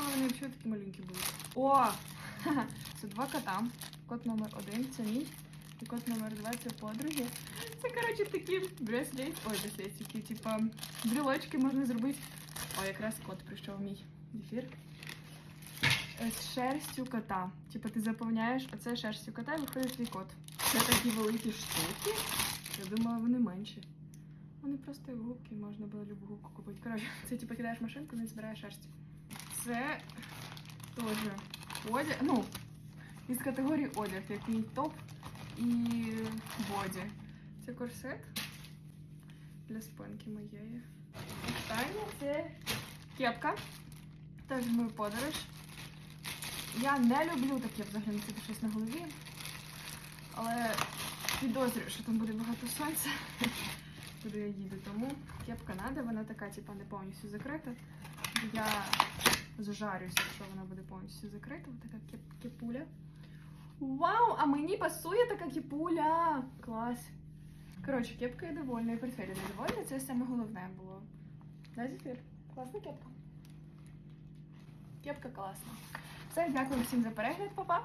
думала, вони взагалі такі маленькі були. О! Це два кота. Кот номер один це мій. І кот номер два це подруги. Це, коротше, такі браслет. Ой, браслетики, типа брілочки можна зробити. О, якраз кот прийшов мій ефір. Е, З шерстю кота. Типа ти заповняєш оце шерстю кота і виходить твій кот. Це такі великі штуки. Я думала, вони менші. Вони просто губки, можна було любу губку купити. Коротше, це типу кидаєш машинку, він збирає шерсть. Це теж одяг. Ну, із категорії одяг, як мій топ і боді. Це корсет для спинки моєї. Останнє це кепка. Теж мою подорож. Я не люблю таке взагалі носити щось на голові. Але підозрюю, що там буде багато сонця, куди я їду. Тому кепка надо, вона така, типа, не повністю закрита. Я зжарюся, якщо вона буде повністю закрита. Ось така кіпуля. Вау! А мені пасує така кіпуля! Клас! Коротше, кепка я довольна, і портфель я довольна. Це саме головне було. Да, Зефір? Класна кепка. Кепка класна. Все, дякую всім за перегляд, папа.